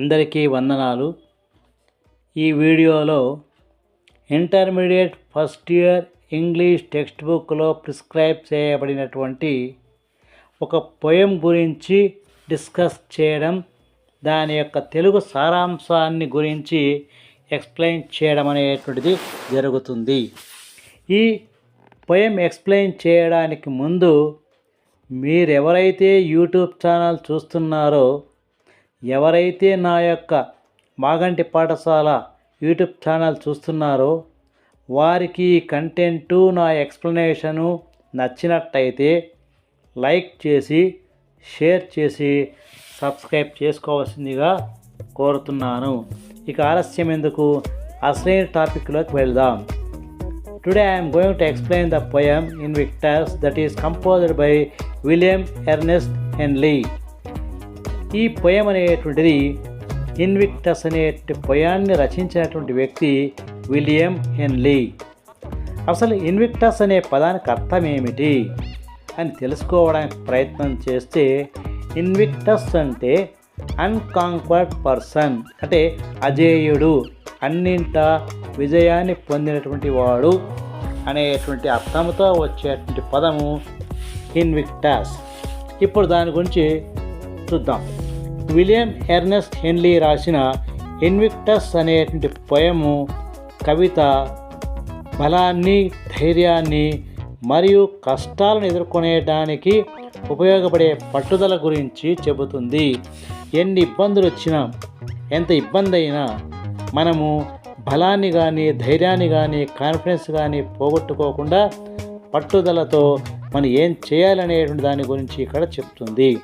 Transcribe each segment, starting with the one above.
అందరికీ వందనాలు. ఈ వీడియోలో intermediate first year English text బుక్లో ప్రిస్క్రైబ్ చేయబడినటువంటి ఒక పొయం గురించి డిస్కస్ చేయడం దాని యొక్క తెలుగు సారాంశాన్ని గురించి ఎక్స్ప్లెయిన్ చేయడం అనేటువంటిది జరుగుతుంది. ఈ పొయం ఎక్స్ప్లెయిన్ చేయడానికి ముందు మీరెవరైతే యూట్యూబ్ ఛానల్ చూస్తున్నారో ఎవరైతే నా యొక్క మాగంటి పాఠశాల యూట్యూబ్ ఛానల్ చూస్తున్నారో వారికి ఈ కంటెంటు నా ఎక్స్ప్లెనేషను నచ్చినట్టయితే లైక్ చేసి షేర్ చేసి సబ్స్క్రైబ్ చేసుకోవాల్సిందిగా కోరుతున్నాను. ఇక ఆలస్యం ఎందుకు? అసలైన టాపిక్లోకి వెళ్దాం. Today I'm going to explain the poem Invictus that is composed by William Ernest Henley ఈ పొయం అనేటువంటిది ఇన్విక్టస్ అనే పొయాన్ని రచించినటువంటి వ్యక్తి విలియం హెన్లీ. అసలు ఇన్విక్టస్ అనే పదానికి అర్థం ఏమిటి అని తెలుసుకోవడానికి ప్రయత్నం చేస్తే ఇన్విక్టస్ అంటే అన్కాంక్వర్డ్ పర్సన్ అంటే అజేయుడు అన్నింట విజయాన్ని పొందినటువంటి వాడు అనేటువంటి అర్థంతో వచ్చేటువంటి పదము ఇన్విక్టస్. ఇప్పుడు దాని గురించి చూద్దాం. విలియం ఎర్నెస్ట్ హెన్లీ రాసిన ఇన్విక్టస్ అనేటువంటి పొయము కవిత బలాన్ని ధైర్యాన్ని మరియు కష్టాలను ఎదుర్కొనేయడానికి ఉపయోగపడే పట్టుదల గురించి చెబుతుంది. ఎన్ని ఇబ్బందులు వచ్చినా ఎంత ఇబ్బంది అయినా మనము బలాన్ని కానీ ధైర్యాన్ని కానీ కాన్ఫిడెన్స్ కానీ పోగొట్టుకోకుండా పట్టుదలతో మనం ఏం చేయాలనేటువంటి దాని గురించి ఇక్కడ చెప్తుంది.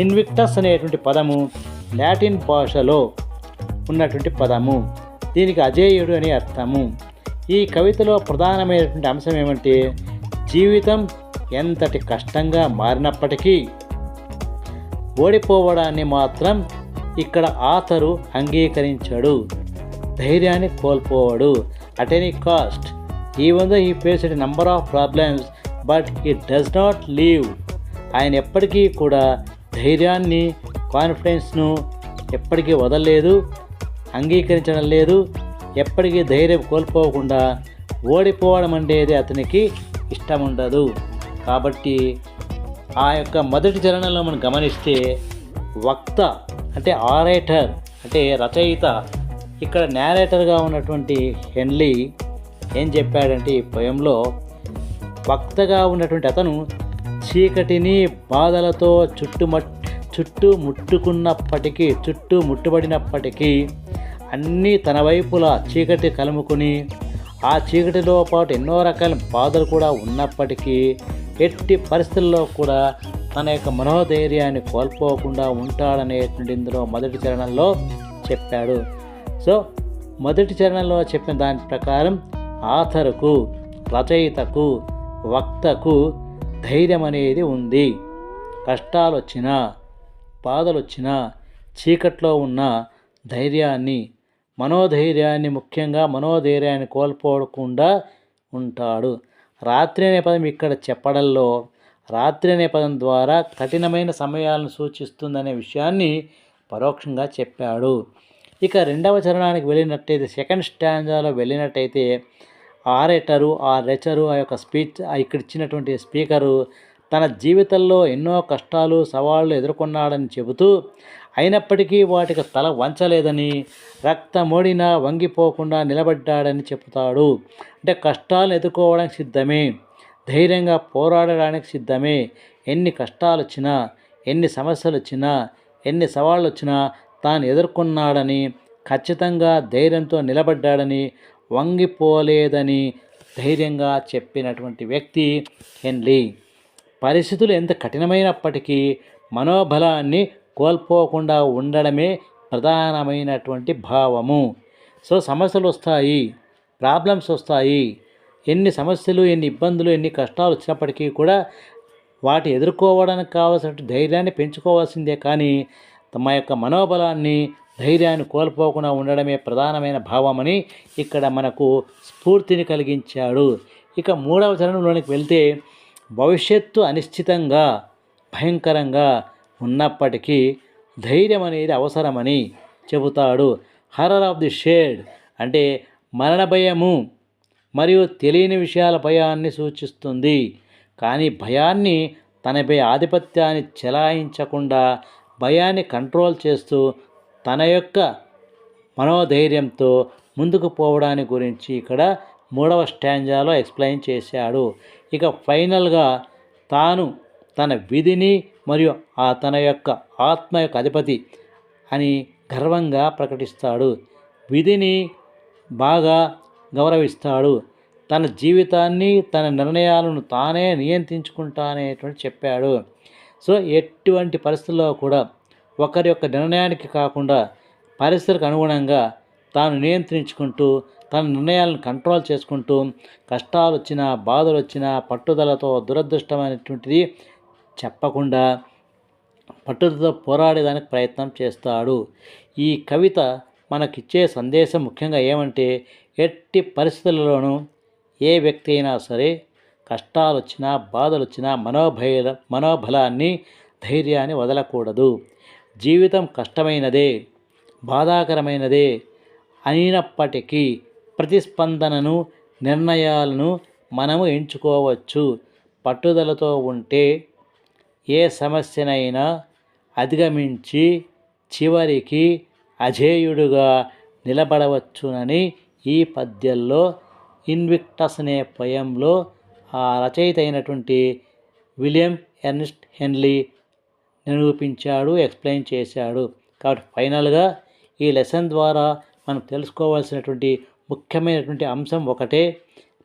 ఇన్విక్టస్ అనేటువంటి పదము లాటిన్ భాషలో ఉన్నటువంటి పదము. దీనికి అజేయుడు అని అర్థము. ఈ కవితలో ప్రధానమైనటువంటి అంశం ఏమంటే జీవితం ఎంతటి కష్టంగా మారినప్పటికీ ఓడిపోవడాన్ని మాత్రం ఇక్కడ ఆతరు అంగీకరించాడు. ధైర్యాన్ని కోల్పోవాడు. At any cost even though he faced number of problems but he does not leave ఆయన ఎప్పటికీ కూడా ధైర్యాన్ని కాన్ఫిడెన్స్ను ఎప్పటికీ వదలలేదు అంగీకరించడం లేదు ఎప్పటికీ ధైర్యం కోల్పోకుండా ఓడిపోవడం అనేది అతనికి ఇష్టం ఉండదు కాబట్టి ఆ యొక్క మొదటి చరణంలో మనం గమనిస్తే వక్త అంటే ఆరేటర్ అంటే రచయిత ఇక్కడ నేరేటర్గా ఉన్నటువంటి హెన్లీ ఏం చెప్పాడంటే ఈ పొయంలో భక్తగా ఉన్నటువంటి అతను చీకటిని బాధలతో చుట్టుమట్ చుట్టూ ముట్టుకున్నప్పటికీ చుట్టూ ముట్టుబడినప్పటికీ అన్నీ తన వైపులా చీకటి కలుముకుని ఆ చీకటిలో పాటు ఎన్నో రకాల బాధలు కూడా ఉన్నప్పటికీ ఎట్టి పరిస్థితుల్లో కూడా తన యొక్క మనోధైర్యాన్ని కోల్పోకుండా ఉంటాడనేటువంటి ఇందులో మొదటి చరణంలో చెప్పాడు. సో మొదటి చరణంలో చెప్పిన దాని ప్రకారం ఆథర్కు రచయితకు వక్తకు ధైర్యం అనేది ఉంది. కష్టాలు వచ్చినా బాధలు వచ్చినా చీకట్లో ఉన్న ధైర్యాన్ని మనోధైర్యాన్ని ముఖ్యంగా మనోధైర్యాన్ని కోల్పోకుండా ఉంటాడు. రాత్రి అనే పదం ఇక్కడ చెప్పడంలో రాత్రి అనే పదం ద్వారా కఠినమైన సమయాలను సూచిస్తుందనే విషయాన్ని పరోక్షంగా చెప్పాడు. ఇక రెండవ చరణానికి వెళ్ళినట్టయితే సెకండ్ స్టాంజాలో వెళ్ళినట్టయితే ఆరేటరు ఆ రెచరు ఆ యొక్క స్పీచ్ ఇక్కడ ఇచ్చినటువంటి స్పీకరు తన జీవితంలో ఎన్నో కష్టాలు సవాళ్ళు ఎదుర్కొన్నాడని చెబుతూ అయినప్పటికీ వాటికి తల వంచలేదని రక్తమోడినా వంగిపోకుండా నిలబడ్డాడని చెబుతాడు. అంటే కష్టాలు ఎదుర్కోవడానికి సిద్ధమే ధైర్యంగా పోరాడడానికి సిద్ధమే. ఎన్ని కష్టాలు వచ్చినా ఎన్ని సమస్యలు వచ్చినా ఎన్ని సవాళ్ళు వచ్చినా తాను ఎదుర్కొన్నాడని ఖచ్చితంగా ధైర్యంతో నిలబడ్డాడని వంగిపోలేదని ధైర్యంగా చెప్పినటువంటి వ్యక్తి హెన్లీ. పరిస్థితులు ఎంత కఠినమైనప్పటికీ మనోబలాన్ని కోల్పోకుండా ఉండడమే ప్రధానమైనటువంటి భావము. సో సమస్యలు వస్తాయి ప్రాబ్లమ్స్ వస్తాయి. ఎన్ని సమస్యలు ఎన్ని ఇబ్బందులు ఎన్ని కష్టాలు వచ్చినప్పటికీ కూడా వాటి ఎదుర్కోవడానికి కావాల్సిన ధైర్యాన్ని పెంచుకోవాల్సిందే. కానీ తమ యొక్క మనోబలాన్ని ధైర్యాన్ని కోల్పోకుండా ఉండడమే ప్రధానమైన భావమని ఇక్కడ మనకు స్ఫూర్తిని కలిగించాడు. ఇక మూడవ చరణంలోనికి వెళ్తే భవిష్యత్తు అనిశ్చితంగా భయంకరంగా ఉన్నప్పటికీ ధైర్యం అనేది అవసరమని చెబుతాడు. హర్రర్ ఆఫ్ ది షేడ్ అంటే మరణ భయము మరియు తెలియని విషయాల భయాన్ని సూచిస్తుంది. కానీ భయాన్ని తనపై ఆధిపత్యాన్ని చెలాయించకుండా భయాన్ని కంట్రోల్ చేస్తూ తన యొక్క మనోధైర్యంతో ముందుకు పోవడాన్ని గురించి ఇక్కడ మూడవ స్టాంజాలో ఎక్స్ప్లెయిన్ చేశాడు. ఇక ఫైనల్గా తాను తన విధిని మరియు ఆ తన యొక్క ఆత్మ యొక్క అధిపతి అని గర్వంగా ప్రకటిస్తాడు. విధిని బాగా గౌరవిస్తాడు. తన జీవితాన్ని తన నిర్ణయాలను తానే నియంత్రించుకుంటానేటువంటి చెప్పాడు. సో ఎటువంటి పరిస్థితుల్లో కూడా ఒకరి యొక్క నిర్ణయానికి కాకుండా పరిస్థితులకు అనుగుణంగా తాను నియంత్రించుకుంటూ తన నిర్ణయాలను కంట్రోల్ చేసుకుంటూ కష్టాలు వచ్చినా బాధలు వచ్చినా పట్టుదలతో దురదృష్టమైనటువంటిది చెప్పకుండా పట్టుదలతో పోరాడేదానికి ప్రయత్నం చేస్తాడు. ఈ కవిత మనకిచ్చే సందేశం ముఖ్యంగా ఏమంటే ఎట్టి పరిస్థితులలోనూ ఏ వ్యక్తి అయినా సరే కష్టాలు వచ్చినా బాధలు వచ్చినా మనోభయ మనోబలాన్ని ధైర్యాన్ని వదలకూడదు. జీవితం కష్టమైనదే బాధాకరమైనదే అయినప్పటికీ ప్రతిస్పందనను నిర్ణయాలను మనము ఎంచుకోవచ్చు. పట్టుదలతో ఉంటే ఏ సమస్యనైనా అధిగమించి చివరికి అజేయుడుగా నిలబడవచ్చునని ఈ పద్యంలో ఇన్విక్టస్ అనే పోయంలో ఆ రచయిత అయినటువంటి విలియం ఎర్నెస్ట్ హెన్లీ నిరూపించాడు ఎక్స్ప్లెయిన్ చేశాడు. కాబట్టి ఫైనల్గా ఈ లెసన్ ద్వారా మనం తెలుసుకోవాల్సినటువంటి ముఖ్యమైనటువంటి అంశం ఒకటే.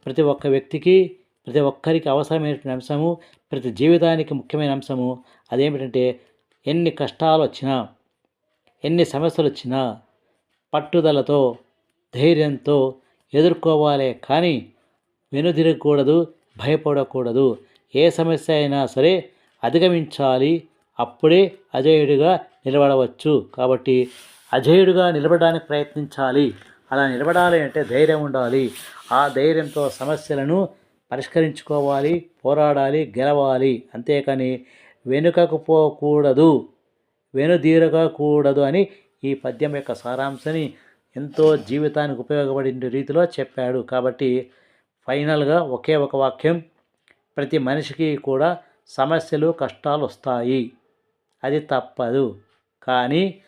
ప్రతి ఒక్క వ్యక్తికి ప్రతి ఒక్కరికి అవసరమైనటువంటి అంశము ప్రతి జీవితానికి ముఖ్యమైన అంశము అదేమిటంటే ఎన్ని కష్టాలు వచ్చినా ఎన్ని సమస్యలు వచ్చినా పట్టుదలతో ధైర్యంతో ఎదుర్కోవాలే కానీ వెనుదిరగకూడదు భయపడకూడదు. ఏ సమస్య అయినా సరే అధిగమించాలి అప్పుడే అజేయుడిగా నిలబడవచ్చు. కాబట్టి అజేయుడిగా నిలబడడానికి ప్రయత్నించాలి. అలా నిలబడాలి అంటే ధైర్యం ఉండాలి. ఆ ధైర్యంతో సమస్యలను పరిష్కరించుకోవాలి పోరాడాలి గెలవాలి. అంతేకాని వెనుకకు పోకూడదు వెనుదీరగకూడదు అని ఈ పద్యం యొక్క సారాంశాన్ని ఎంతో జీవితానికి ఉపయోగపడే రీతిలో చెప్పాడు. కాబట్టి ఫైనల్గా ఒకే ఒక వాక్యం. ప్రతి మనిషికి కూడా సమస్యలు కష్టాలు వస్తాయి. అది తప్పదు. కానీ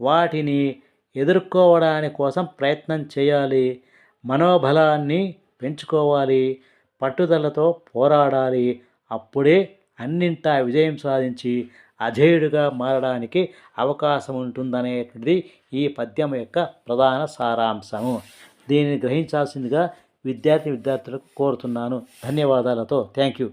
వాటిని ఎదుర్కోవడాని కోసం ప్రయత్నం చేయాలి. మనోబలాన్ని పెంచుకోవాలి. పట్టుదలతో పోరాడాలి. అప్పుడే అన్నింటా విజయం సాధించి అజేయుడిగా మారడానికి అవకాశం ఉంటుందనేటువంటిది ఈ పద్యం యొక్క ప్రధాన సారాంశము. దీనిని గ్రహించాల్సిందిగా విద్యార్థి విద్యార్థులకు కోరుతున్నాను. ధన్యవాదాలతో. Thank you